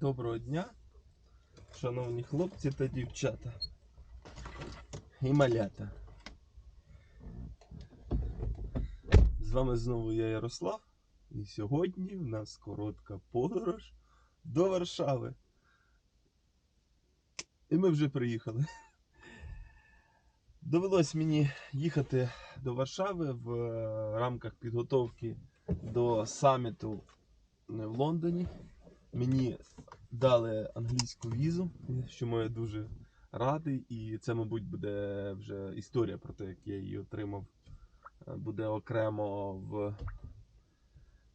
Доброго дня, шановні хлопці та дівчата і малята. З вами знову я Ярослав, і сьогодні в нас коротка подорож до Варшави. І ми вже приїхали. Довелось мені їхати до Варшави в е, рамках підготовки до саміту в Лондоні. Мені дали англійську візу, чому я дуже радий. І це, мабуть, буде вже історія про те, як я її отримав. Е, Буде окремо в,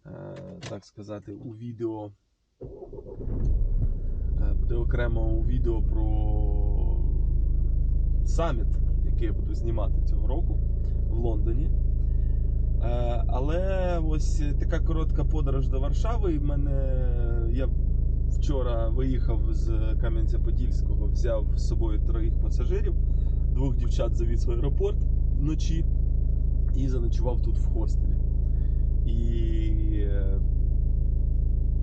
е, так сказати, у відео. Е, Буде окремо у відео про саміт, який я буду знімати цього року в Лондоні. Е, Але ось така коротка подорож до Варшави. І мене я вчора виїхав з Кам'янця-Подільського, взяв з собою троїх пасажирів, двох дівчат завіз в аеропорт вночі і заночував тут в хостелі. І е,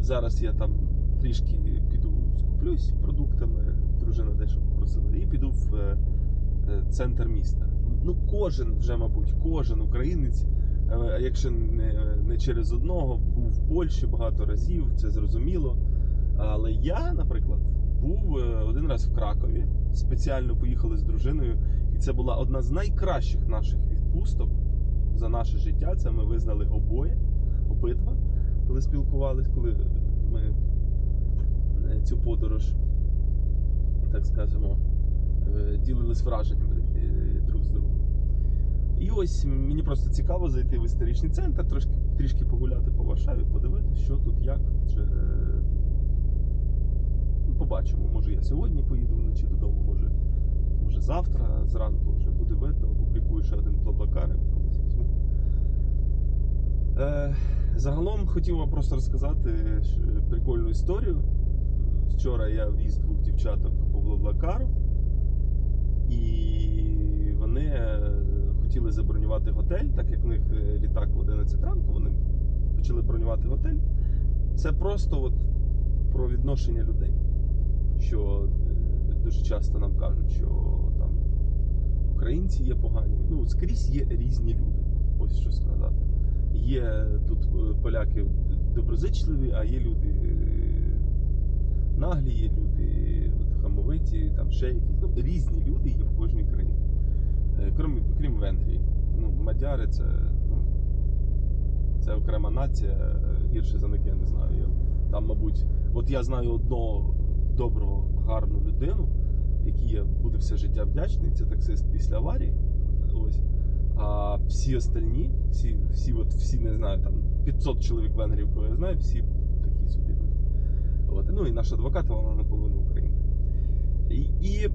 зараз я там трішки піду скуплюсь продуктами, дружина дещо попросила, і піду в е, центр міста. Ну, кожен вже, мабуть, кожен українець, якщо не, не через одного, був в Польщі багато разів, це зрозуміло. Але я, наприклад, був е, один раз в Кракові, спеціально поїхали з дружиною, і це була одна з найкращих наших відпусток за наше життя. Це ми визнали обоє, обидва, коли спілкувались, коли ми е, цю подорож, так скажемо, е, ділились враженнями І ось мені просто цікаво зайти в історичний центр, трошки трішки погуляти по Варшаві, подивитися, що тут, як. Адже, е, ну, побачимо, може я сьогодні поїду вночі додому, може, може завтра зранку вже буде видно, опублікую ще один плаблакар. Е, загалом хотів вам просто розказати прикольну історію. Вчора я віз двох дівчаток по Блаблакару, і вони е, хотіли забронювати готель, так як в них е, літак в 11 ранку, вони почали бронювати готель. Це просто от про відношення людей. Що е, дуже часто нам кажуть, що там українці є погані. Ну, скрізь є різні люди. Ось що сказати. Є тут е, поляки доброзичливі, а є люди наглі, є люди хамовиті, там ще якісь. Ну, різні люди є в кожній країні. Е, Крім, крім Венгрії. Ну, мадяри це, ну, це окрема нація, е, гірше за них я не знаю. Я, там, мабуть, от я знаю одного доброго, гарну людину, якій я буду все життя вдячний. Це таксист після аварії. Ось. А всі остальні, всі, всі, от, всі не знаю, там 500 чоловік венгрів, кого я знаю, всі такі собі люди. Ну і наш адвокат, вона наполовину українка. І, і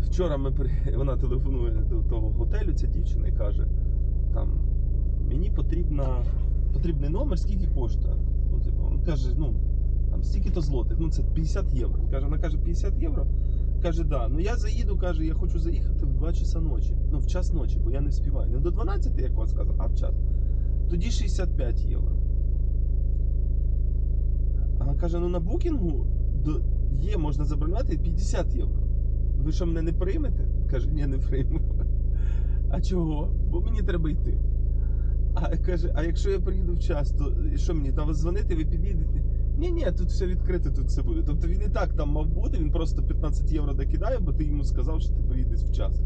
вчора ми вона телефонує до того готелю, ця дівчина і каже: там мені потрібна, потрібний номер, скільки коштує. Типу, він каже, ну там стільки то злотих, ну це 50 євро. Каже, вона каже, 50 євро. Каже, да. Ну я заїду, каже, я хочу заїхати в 2 часа ночі. Ну, в час ночі, бо я не вспіваю. Не до 12, як вас сказав, а в час. Тоді 65 євро. А каже, ну на букінгу є, можна забронювати 50 євро. Ви що мене не приймете? Каже, ні, не прийму. А чого? Бо мені треба йти. А каже, а якщо я приїду в час, то що мені там вас дзвонити, ви підійдете? Ні, ні, тут все відкрито, тут все буде. Тобто він і так там мав бути, він просто 15 євро докидає, бо ти йому сказав, що ти приїдеш в час.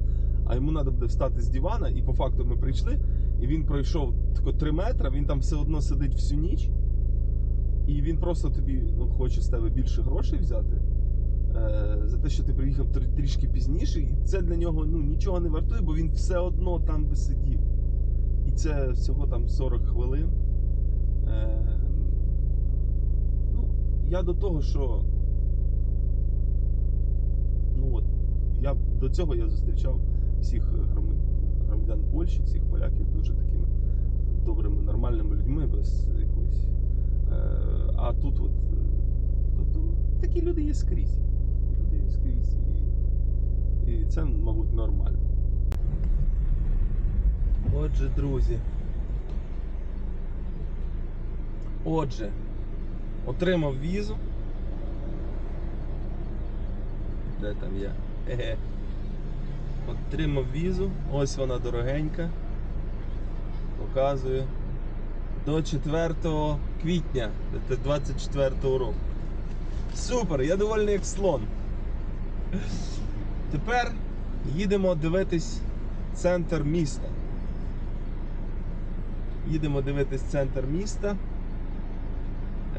А йому треба буде встати з дивана, і по факту ми прийшли, і він пройшов тако 3 метри, він там все одно сидить всю ніч, і він просто тобі ну, хоче з тебе більше грошей взяти. Е, За те, що ти приїхав трішки пізніше, і це для нього ну, нічого не вартує, бо він все одно там би сидів. І це всього там 40 хвилин. Е, ну, я до того, що ну от, я до цього я зустрічав всіх громадян, Польщі, всіх поляків дуже такими добрими, нормальними людьми, без якоїсь. Е, а тут от, е, тобто, такі люди є скрізь. Скрізь. І, і це, мабуть, нормально. Отже, друзі. Отже, Отримав візу. Де там я? Еге. Отримав візу. Ось вона дорогенька. Показую. До 4 квітня 24 року. Супер, я довольний як слон. Тепер їдемо дивитись центр міста. Їдемо дивитись центр міста.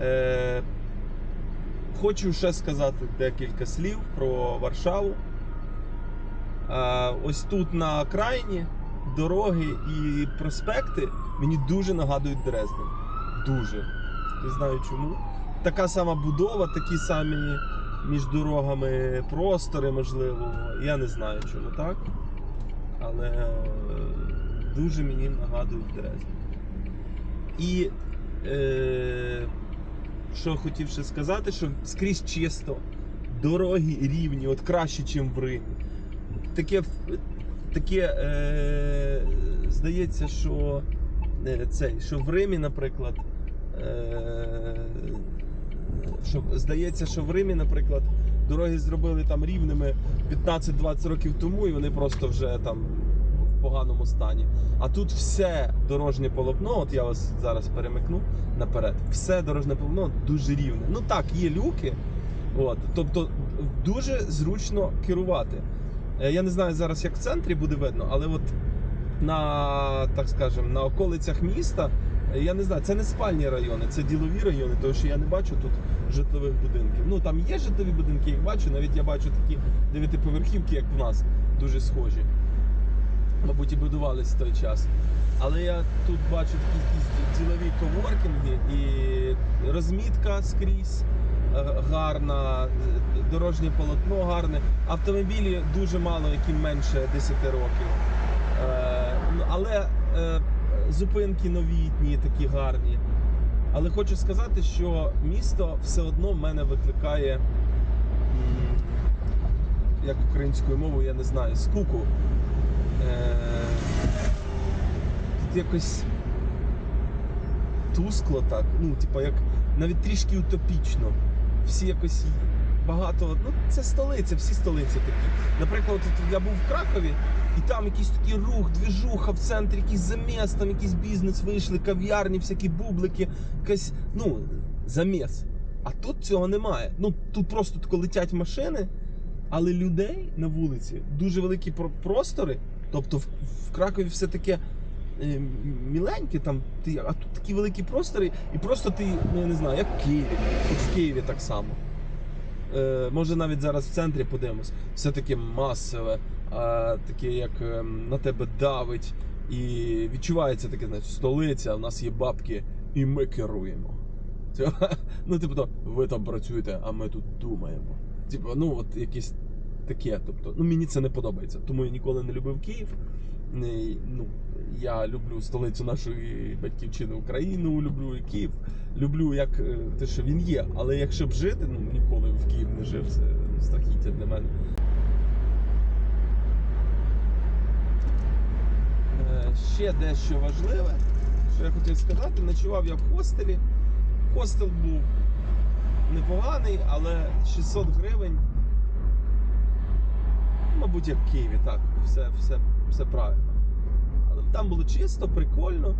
Е, хочу ще сказати декілька слів про Варшаву. Е, ось тут на окраїні дороги і проспекти мені дуже нагадують Дрезден. Дуже. Не знаю чому. Така сама будова, такі самі між дорогами простори, можливо. Я не знаю, чому так. Але е, дуже мені нагадують Дрезден. І е, що хотів ще сказати, що скрізь чисто, дороги рівні, от краще, ніж в Римі. Таке, таке е, здається, що е, цей, що в Римі, наприклад, е, що, здається, що в Римі, наприклад, дороги зробили там рівними 15-20 років тому, і вони просто вже там в поганому стані. А тут все дорожнє полотно, от я вас зараз перемикну наперед, все дорожнє полотно дуже рівне. Ну так, є люки, от, тобто дуже зручно керувати. Е, Я не знаю зараз, як в центрі буде видно, але от на, так скажем, на околицях міста, я не знаю, це не спальні райони, це ділові райони, тому що я не бачу тут житлових будинків. Ну там є житлові будинки, їх бачу, навіть я бачу такі дев'ятиповерхівки, як в нас, дуже схожі. Мабуть, і будувались в той час. Але я тут бачу такі якісь ділові коворкінги і розмітка скрізь е, гарна, дорожнє полотно гарне. Автомобілі дуже мало, які менше 10 років. Е, ну, Але е, зупинки новітні, такі гарні. Але хочу сказати, що місто все одно в мене викликає, як українською мовою, я не знаю, скуку. Е, Тут якось тускло так, ну, типа, як навіть трішки утопічно. Всі якось багато. Ну, це столиця, всі столиці такі. Наприклад, я був в Кракові, і там якийсь такий рух, двіжуха в центрі, якийсь заміс, там якийсь бізнес вийшли, кав'ярні, всякі бублики, якась, ну, заміс. А тут цього немає. Ну, тут просто тако летять машини, але людей на вулиці дуже великі простори. Тобто в, в Кракові все таке е, міленьке, там, ти, а тут такі великі простори, і просто ти, ну я не знаю, як в Києві. От в Києві так само. Е, може навіть зараз в центрі подивимось. Все таке масове, таке, як е, на тебе давить. І відчувається таке, знаєш, столиця, у нас є бабки, і ми керуємо. Це, Ну, типу, то, ви там працюєте, а ми тут думаємо. Типу, ну, от якесь таке. Тобто, ну мені це не подобається. Тому я ніколи не любив Київ. Ну, я люблю столицю нашої батьківщини Україну, люблю Київ. Люблю, як е, те, що він є. Але якщо б жити, ну ніколи в Київ не жив. Це страхіття для мене. Е, Ще дещо важливе, що я хотів сказати, ночував я в хостелі. Хостел був непоганий, але 600 гривень. Мабуть, як в Києві, так, все, все, все правильно. Але там було чисто, прикольно.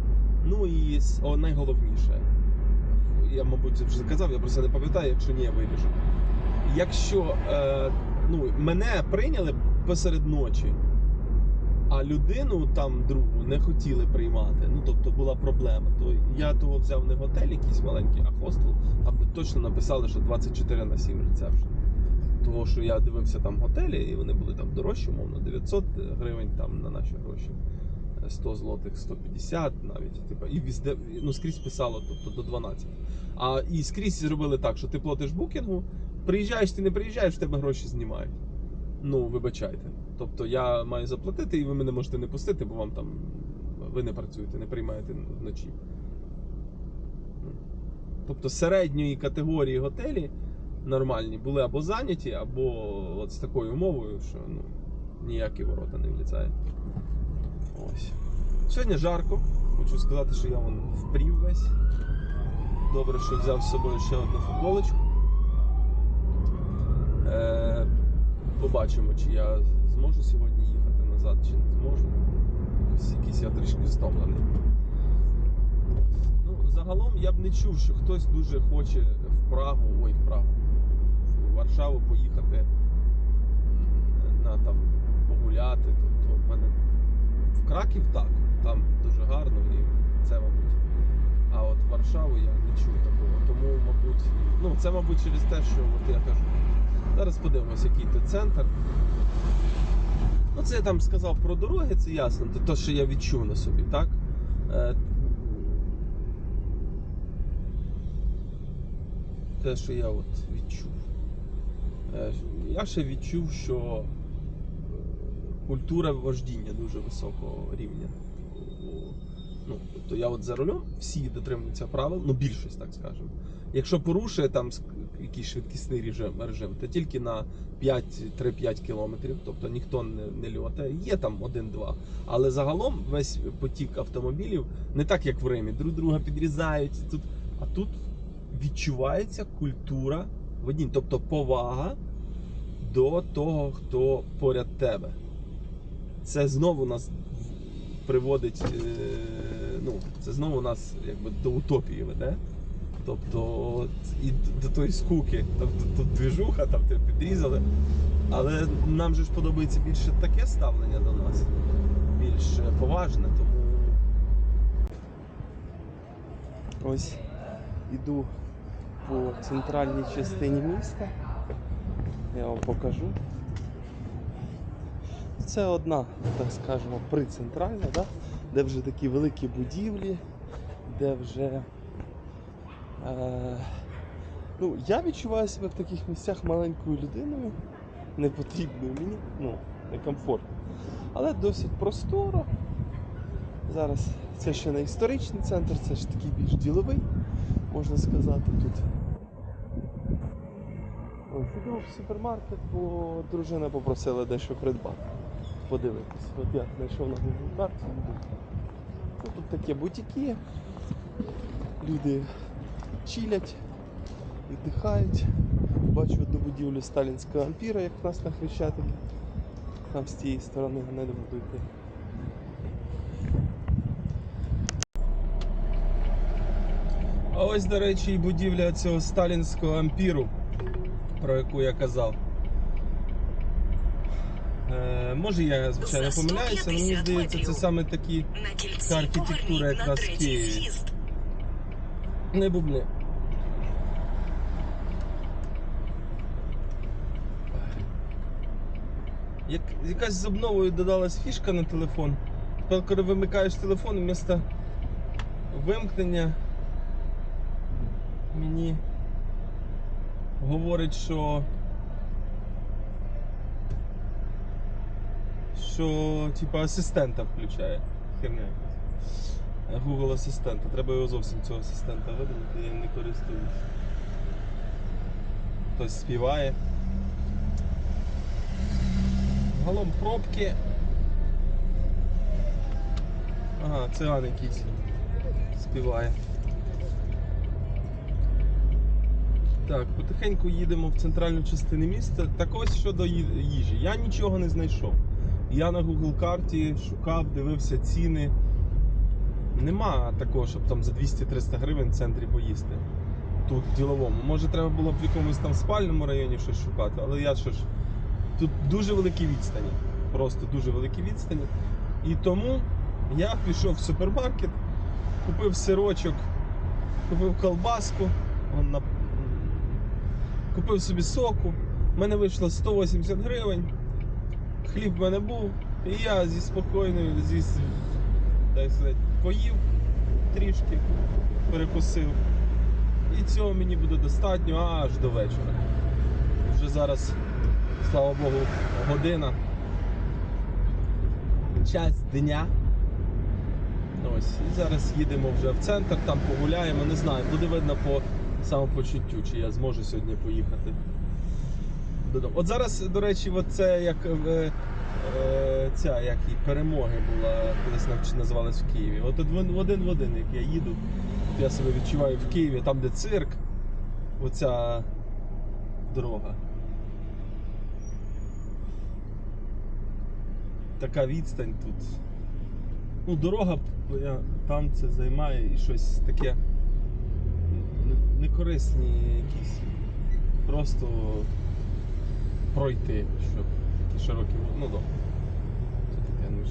Ну і о, найголовніше. Я, мабуть, вже казав, я просто не пам'ятаю, якщо ні, я виріжу. Якщо е, ну, мене прийняли посеред ночі, а людину там другу не хотіли приймати, ну тобто була проблема, то я того взяв не готель якийсь маленький, а хостел, де точно написали, що 24 на 7 рецепшн. Того, що я дивився там готелі, і вони були там дорожчі, умовно, 900 гривень там на наші гроші. 100 злотих, 150 навіть. Типу, і візде, ну скрізь писало, тобто до 12. А і скрізь зробили так, що ти платиш букінгу, приїжджаєш, ти не приїжджаєш, в тебе гроші знімають. Ну, вибачайте. Тобто я маю заплатити, і ви мене можете не пустити, бо вам там ви не працюєте, не приймаєте вночі. Тобто середньої категорії готелі нормальні були або зайняті, або от з такою умовою, що ну, ніякі ворота не влізають. Ось. Сьогодні жарко. Хочу сказати, що я вон впрів весь. Добре, що взяв з собою ще одну футболочку. Е, побачимо, чи я зможу сьогодні їхати назад, чи не зможу. Якось якийсь я трішки стомлений. Ну, загалом я б не чув, що хтось дуже хоче в Прагу, ой, в Прагу, в Варшаву поїхати на там погуляти. Тобто в мене в Краків так, там дуже гарно і це, мабуть. А от Варшаву я не чув такого. Тому, мабуть, ну це, мабуть, через те, що от я кажу. Зараз подивимось, який тут центр. Ну, це я там сказав про дороги, це ясно. Це те, що я відчув на собі, так? Е, Те, що я от відчув. Е, Я ще відчув, що е, культура вождіння дуже високого рівня. Ну, тобто я от за рулем, всі дотримуються правил, ну більшість, так скажемо. Якщо порушує там якийсь швидкісний режим, режим то тільки на 5, 3-5 кілометрів, тобто ніхто не, не льотає. Є там один-два. Але загалом весь потік автомобілів не так, як в Римі, друг друга підрізають. Тут, а тут відчувається культура водінь, тобто повага до того, хто поряд тебе. Це знову нас приводить, е, ну, це знову нас якби до утопії веде. Тобто і до тої скуки. Тобто тут двіжуха, там тебе підрізали. Але нам же ж подобається більше таке ставлення до нас, більш е, поважне, тому. Ось іду по центральній частині міста. Я вам покажу. Це одна, так скажемо, прицентральна, да? де вже такі великі будівлі, де вже. Е, ну, я відчуваю себе в таких місцях маленькою людиною, не потрібною мені, ну, некомфортно. Але досить просторо. Зараз це ще не історичний центр, це ж такий більш діловий, можна сказати, тут. Ось, в супермаркет, бо дружина попросила дещо придбати. Подивитись. От я знайшов на Google карті. Ну, тут такі бутіки. Люди чилять, віддихають. Бачу одну будівлю сталінського ампіра, як в нас на Хрещатикі. Там з тієї сторони не буду йти. А ось, до речі, і будівля цього сталінського ампіру, про яку я казав. Е, може я, звичайно, помиляюся, але мені здається, це саме такі архітектура якраз в Києві. Не бубни. Як, якась з обновою додалась фішка на телефон. Тепер, коли вимикаєш телефон, вмісто вимкнення мені говорить, що. Що типа асистента включає. Херня якась. Google асистента. Треба його зовсім цього асистента видалити, я їм не користуюсь. Хтось співає. Загалом пробки. Ага, циган якийсь співає. Так, потихеньку їдемо в центральну частину міста. Так ось щодо їжі. Я нічого не знайшов. Я на Google карті шукав, дивився ціни. Нема такого, щоб там за 200-300 гривень в центрі поїсти. Тут в діловому. Може треба було б в якомусь там спальному районі щось шукати, але я що ж. Тут дуже великі відстані. Просто дуже великі відстані. І тому я пішов в супермаркет, купив сирочок, купив колбаску, на... купив собі соку. У мене вийшло 180 гривень. Хліб в мене був, і я зі спокійною, зі, так поїв трішки, перекусив. І цього мені буде достатньо аж до вечора. Вже зараз, слава Богу, година. Час дня. Ось, і зараз їдемо вже в центр, там погуляємо, не знаю, буде видно по самопочуттю, чи я зможу сьогодні поїхати. От зараз, до речі, от це як е, ця як і перемоги була, колись називалась в Києві. От в один, в один, як я їду я себе відчуваю в Києві, там, де цирк, оця дорога. Така відстань тут. Ну, дорога там це займає і щось таке не- некорисні якісь. Просто пройти, щоб такі широкі. Ну добре. Це таке, ну.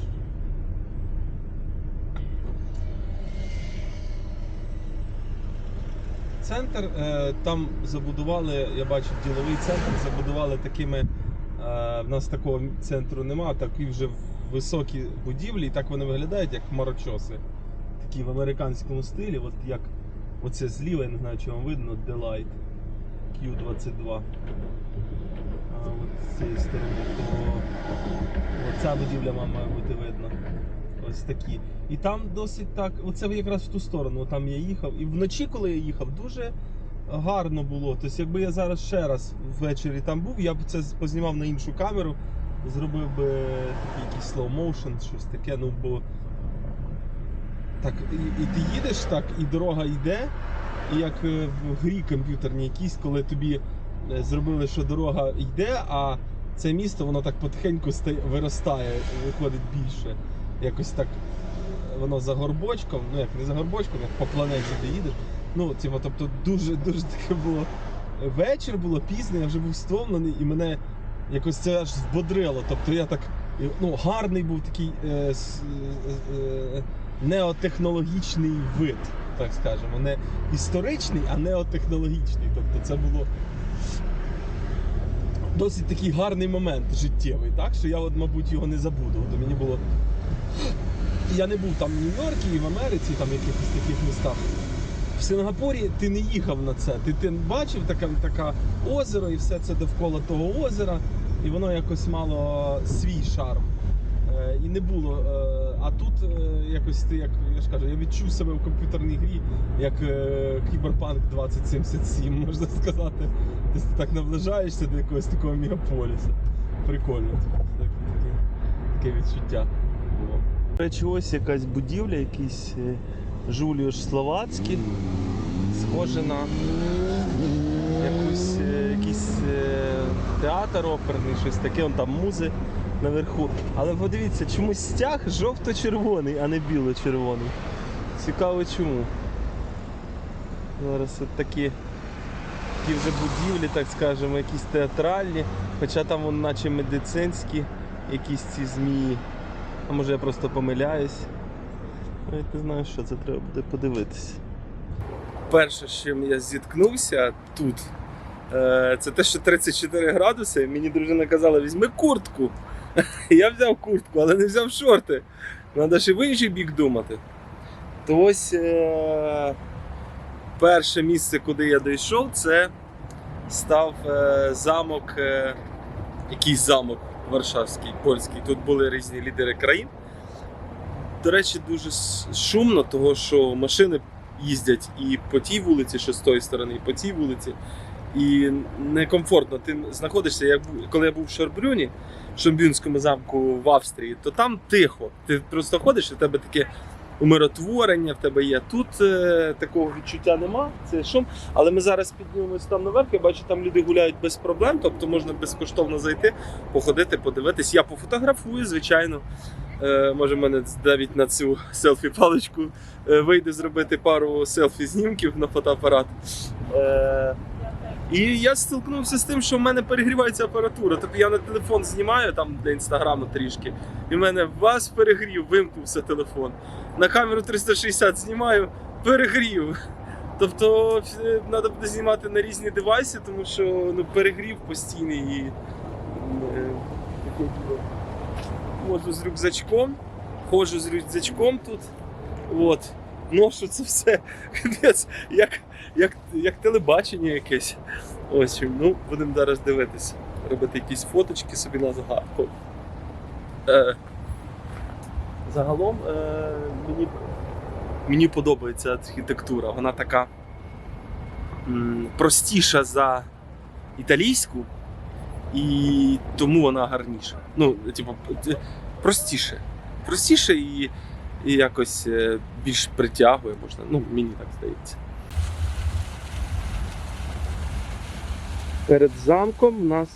Центр е, там забудували, я бачив, діловий центр забудували такими. Е, в нас такого центру нема, такі вже високі будівлі, і так вони виглядають, як хмарочоси. Такі в американському стилі, от як оце зліва, я не знаю, чи вам видно, Delight Q22. З цієї сторони, то оця будівля має бути видно. Ось такі. І там досить так, оце якраз в ту сторону, там я їхав. І вночі, коли я їхав, дуже гарно було. Тобто, якби я зараз ще раз ввечері там був, я б це познімав на іншу камеру, зробив би такий якийсь slow motion, щось таке, ну бо. Так, і, і ти їдеш так, і дорога йде, і як е, в грі комп'ютерній якійсь, коли тобі зробили, що дорога йде, а це місто воно так потихеньку стає, виростає, виходить більше. Якось так е, воно за горбочком, ну як не за горбочком, як по планеті ти їдеш. Ну, типу, тобто дуже дуже таке було. Вечір було пізно, я вже був стомлений, і мене якось це аж збодрило. Тобто я так. Ну, гарний був такий е, е, е, неотехнологічний вид, так скажемо. Не історичний, а неотехнологічний. Тобто це було досить такий гарний момент життєвий, так? Що я, от, мабуть, його не забуду. От мені було. Я не був там в Нью-Йорку і в Америці, там в якихось таких містах. В Сингапурі ти не їхав на це. Ти, ти бачив таке, таке озеро і все це довкола того озера, і воно якось мало свій шарм. Е, і не було. Е, а тут е, якось ти, як ж кажу, я відчув себе в комп'ютерній грі, як е, Кіберпанк 2077, можна сказати. Ти так наближаєшся до якогось такого мегаполіса. Прикольно. Так, таке, таке відчуття було. Речі, ось якась будівля, якийсь е, Жуліуш Словацький. Схоже на якусь, е, якийсь е, театр оперний, щось таке, вон там музи наверху. Але подивіться, чомусь стяг жовто-червоний, а не біло-червоний. Цікаво чому. Зараз от такі, такі вже будівлі, так скажемо, якісь театральні, хоча там вон наче медицинські якісь ці змії. А може я просто помиляюсь. Навіть не знаю, що це треба буде подивитися. перше, з чим я зіткнувся тут, е, це те, що 34 градуси. Мені дружина казала, візьми куртку. Я взяв куртку, але не взяв шорти. Треба ще в інший бік думати. То ось е, перше місце, куди я дійшов, це став е, замок, е, якийсь замок Варшавський, польський. Тут були різні лідери країн. До речі, дуже шумно, того що машини їздять і по тій вулиці, що з тої сторони, і по цій вулиці. І некомфортно. Ти знаходишся, як коли я був в Шорбрюні, Шомбюнському замку в Австрії, то там тихо. Ти просто ходиш, в тебе таке умиротворення в тебе є. Тут е, такого відчуття нема, це шум. Але ми зараз піднімемось там наверх. Я бачу, там люди гуляють без проблем, тобто можна безкоштовно зайти, походити, подивитись. Я пофотографую, звичайно. Е, може, мене навіть на цю селфі-паличку е, вийде зробити пару селфі-знімків на фотоапарат. Е, і я стикнувся з тим, що в мене перегрівається апаратура. Тобто я на телефон знімаю там для інстаграму трішки, і в мене вас перегрів, вимкнувся телефон. На камеру 360 знімаю, перегрів. Тобто е, треба буде знімати на різні девайси, тому що ну, перегрів постійний і е, діло. Ходжу з рюкзачком, ходжу з рюкзачком тут. От. Ношу це все. Як, як, як телебачення якесь. Ось. Ну, будемо зараз дивитися. Робити якісь фоточки собі на згадку. Е, загалом е, мені, мені подобається архітектура. Вона така м, простіша за італійську, і тому вона гарніша. Ну, типу, простіше. Простіше і і якось е, більш притягує, можна. Ну, мені так здається. Перед замком у нас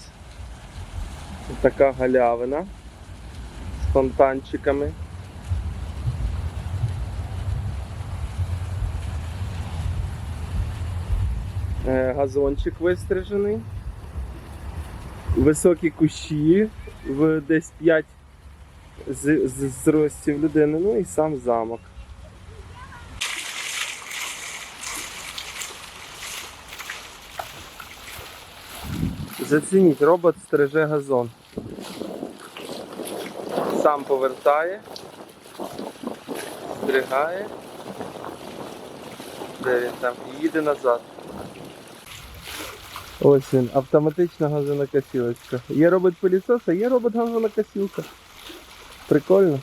така галявина з фонтанчиками. Е, Газончик вистрижений. Високі кущі в десь 5 з, з, зростів людини, ну і сам замок. Зацініть, робот стриже газон. Сам повертає, стригає. Де він там? І їде назад. Ось він, автоматична газонокосілочка. Є робот пилісос, є робот газонокосілка. Прикольно.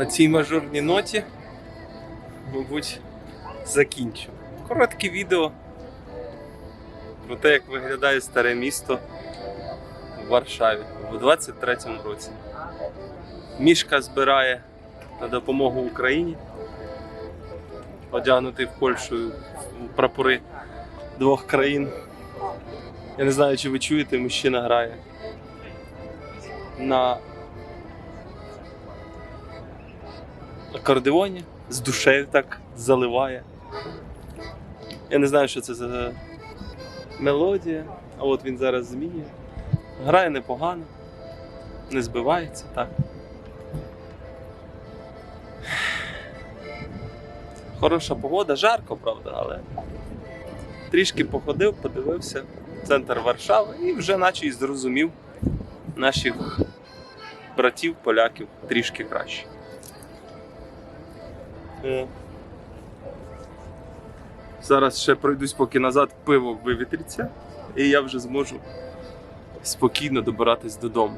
На цій мажорній ноті, мабуть, закінчу. Коротке відео про те, як виглядає старе місто в Варшаві у 23-му році. Мішка збирає на допомогу Україні, одягнутий в Польщу прапори двох країн. Я не знаю, чи ви чуєте, мужчина грає на акордеоні з душею так заливає. Я не знаю, що це за мелодія, а от він зараз змінює. Грає непогано, не збивається так. Хороша погода, жарко, правда, але трішки походив, подивився центр Варшави і вже наче й зрозумів наших братів, поляків трішки краще. Е. Зараз ще пройдусь поки назад пиво вивітриться, і я вже зможу спокійно добиратись додому.